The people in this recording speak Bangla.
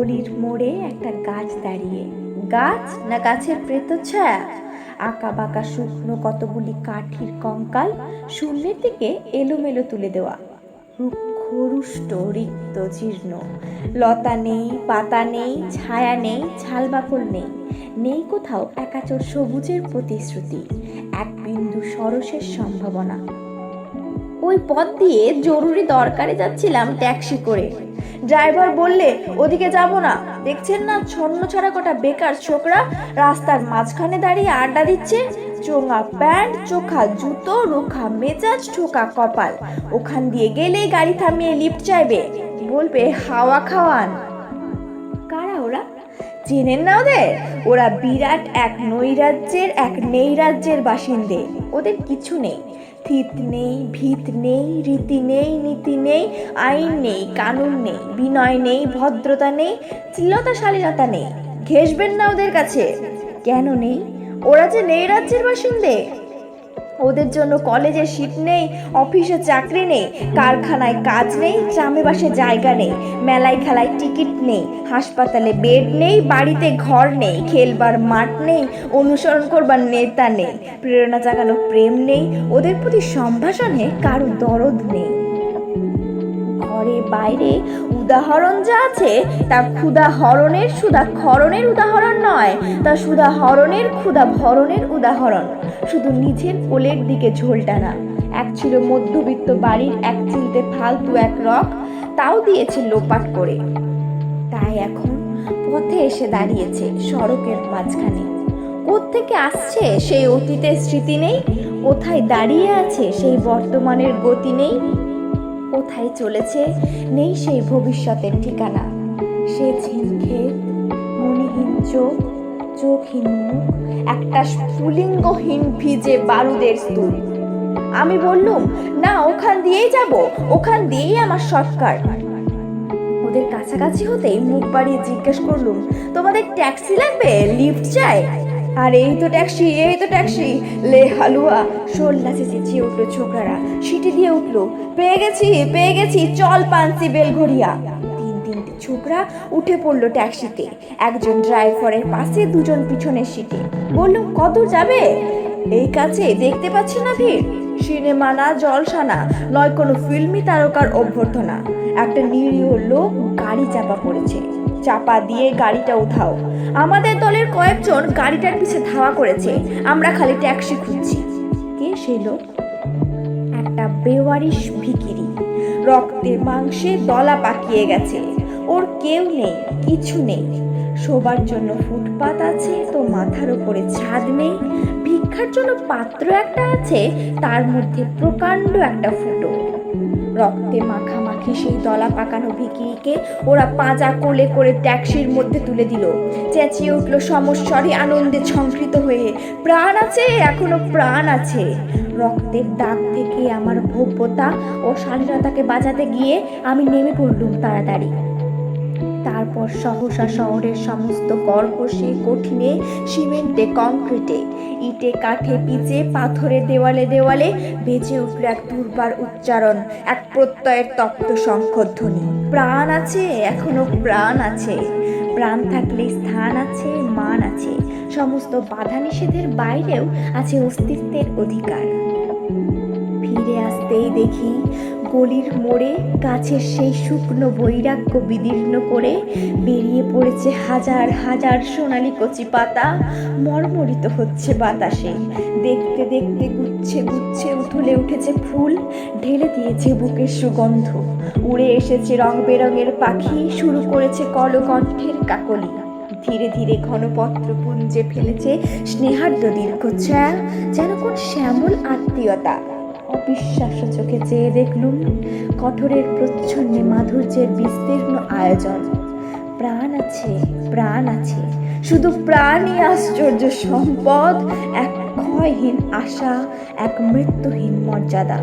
গলির মোড়ে একটা গাছ দাঁড়িয়ে। গাছ না গাছের প্রেতছায়া? আঁকা বাঁকা শুকনো কতগুলি কাঠির কঙ্কাল শূন্যের দিকে এলোমেলো তুলে দেওয়া। রুক্ষ রুষ্ট রিক্ত জীর্ণ। লতা নেই, পাতা নেই, ছায়া নেই ছালবাকল নেই। নেই কোথাও একাচর সবুজের প্রতিশ্রুতি, এক বিন্দু সরসের সম্ভাবনা। ওই পথ দিয়ে জরুরি দরকারে যাচ্ছিলাম ট্যাক্সি করে। ড্রাইভার বললে, ওদিকে যাব না। দেখছেন না, ছন্ন ছাড়া কটা বেকার ছোকরা রাস্তার মাঝখানে দাঁড়িয়ে আড্ডা দিচ্ছে? চোঙা প্যান্ট, চোখা জুতো, রোখা মেজাজ, ঠোকা কপাল। ওখান দিয়ে গেলেই গাড়ি থামিয়ে লিফট চাইবে। বলবে, হাওয়া খাওয়ান। কারা ওরা? চেনেন না ওদের? ওরা বিরাট এক নৈরাজ্যের এক নৈরাজ্যের বাসিন্দে। ওদের কিছু নেই। থিত নেই, ভিত নেই, রীতি নেই, নীতি নেই, আইন নেই, কানুন নেই, বিনয় নেই, ভদ্রতা নেই চিলতা শালীনতা নেই। ঘেসবেন না ওদের কাছে। কেন নেই? ওরা যে নেই রাজ্যের বাসিন্দে। ওদের জন্য কলেজে সিট নেই অফিসে চাকরি নেই, কারখানায় কাজ নেই ট্রামে বাসে জায়গা নেই, মেলায় খেলায় টিকিট নেই, হাসপাতালে বেড নেই, বাড়িতে ঘর নেই, খেলবার মাঠ নেই, অনুসরণ করবার নেতা নেই, প্রেরণা জাগানো প্রেম নেই, ওদের প্রতি সম্ভাষণে কারও দরদ নেই। ঘরে বাইরে উদাহরণ যা আছে, তা ক্ষুধা হরণের সুধা খরণের উদাহরণ নয়, তা সুধা হরণের ক্ষুধা ভরণের উদাহরণ। শুধু নিজের কোলের দিকে ঝোলটা না এক ছিল মধ্যবিত্ত বাড়ির এক চিলতে ফালতু এক রক, তাও দিয়েছে লোপাট করে। তাই এখন পথে এসে দাঁড়িয়েছে সড়কের মাঝখানে। কোত্থেকে আসছে সেই অতীতের স্মৃতি নেই? কোথায় দাঁড়িয়ে আছে সেই বর্তমানের গতি নেই? কোথায় চলেছে নেই সেই ভবিষ্যতের ঠিকানা। সে ঝিনক্ষেত মনিহীন চোখ, চোখহীন মুখ, একটা স্ফুলিঙ্গহীন ভিজে বারুদের স্তূপ। আমি বললুম, না, ওখান দিয়েই যাব, ওখান দিয়েই আমার শর্টকাট ওদের কাছাকাছি হতেই মুখ বাড়িয়ে জিজ্ঞেস করলুম, তোমাদের ট্যাক্সি লাগবে? লিফট চাই আর এই তো ট্যাক্সি, এই তো ট্যাক্সি। লে হালুয়া শোল্লা চেঁচিয়ে উঠল ছোকরারা সিটি দিয়ে উঠল। পেয়ে গেছি পেয়ে গেছি, চল পানসি বেলঘড়িয়া। তিন তিনটে ছোকরা উঠে পড়ল ট্যাক্সিতে। একজন ড্রাইভারের পাশে, দুজন পিছনের সিটে। বলল, কত যাবে? এই কাছে, দেখতে পাচ্ছি না ভিড়। সিনেমা না জলসা না নয় কোনো ফিল্মি তারকার অভ্যর্থনা। একটা নিরীহ লোক গাড়ি চাপা পড়েছে। চাপা দিয়ে গাড়িটা উঠাও। আমাদের দলের কয়েকজন গাড়িটার পিছে ধাওয়া করেছে। আমরা খালি ট্যাক্সি খুঁজছি। কে সে লোক? একটা বেওয়ারিশ ভিকিরি। রক্তে মাংসে দলা পাকিয়ে গেছে। ওর কেউ নেই, কিছু নেই। শোবার জন্য ফুটপাত আছে, তো মাথার উপরে ছাদ নেই। ভিক্ষার জন্য পাত্র একটা আছে, তার মধ্যে প্রকাণ্ড একটা ফুটো। রক্তে মাখামাখি সেই দলা পাকানো ভিকিরিকে ওরা পাঁজা কোলে করে ট্যাক্সির মধ্যে তুলে দিল। চেঁচিয়ে উঠল সমস্বরে আনন্দে সংকৃত হয়ে, প্রাণ আছে, এখনও প্রাণ আছে। রক্তের দাগ থেকে আমার ভব্যতা ও স্বাধীনতাকে বাঁচাতে গিয়ে আমি নেমে পড়লুম তাড়াতাড়ি। তারপর সহসা শহরের সমস্ত কর্কশে কঠিনে সিমেন্টে, কংক্রিটে, ইটে, কাঠে পিচে পাথরে দেওয়ালে দেওয়ালে বেজে উঠল এক দুর্বার উচ্চারণ, এক প্রত্যয়ের তপ্ত শঙ্খধ্বনি প্রাণ আছে, এখনও প্রাণ আছে। প্রাণ থাকলে স্থান আছে, মান আছে। সমস্ত বাধা নিষেধের বাইরেও আছে অস্তিত্বের অধিকার। ফিরে আসতেই দেখি গলির মোড়ে গাছের সেই শুকনো বৈরাগ্য বিদীর্ণ করে বেরিয়ে পড়েছে হাজার হাজার সোনালি কচি পাতা। মর্মরিত হচ্ছে বাতাসে। দেখতে দেখতে গুচ্ছে গুচ্ছে উঠলে উঠেছে ফুল, ঢেলে দিয়েছে বুকের সুগন্ধ। উড়ে এসেছে রং বেরঙের পাখি, শুরু করেছে কলকণ্ঠের কাকলি। ধীরে ধীরে ঘনপত্র পুঞ্জে ফেলেছে স্নেহার্দ দীর্ঘ যেন কোন শ্যামল আত্মীয়তা। অবিশ্বাস্য চোখে চেয়ে দেখলুম কঠোরের প্রচ্ছন্নে মাধুর্যের বিস্তীর্ণ আয়োজন। প্রাণ আছে প্রাণ আছে, শুধু প্রাণই আশ্চর্য সম্পদ, এক ক্ষয়হীন আশা, এক মৃত্যুহীন মর্যাদা।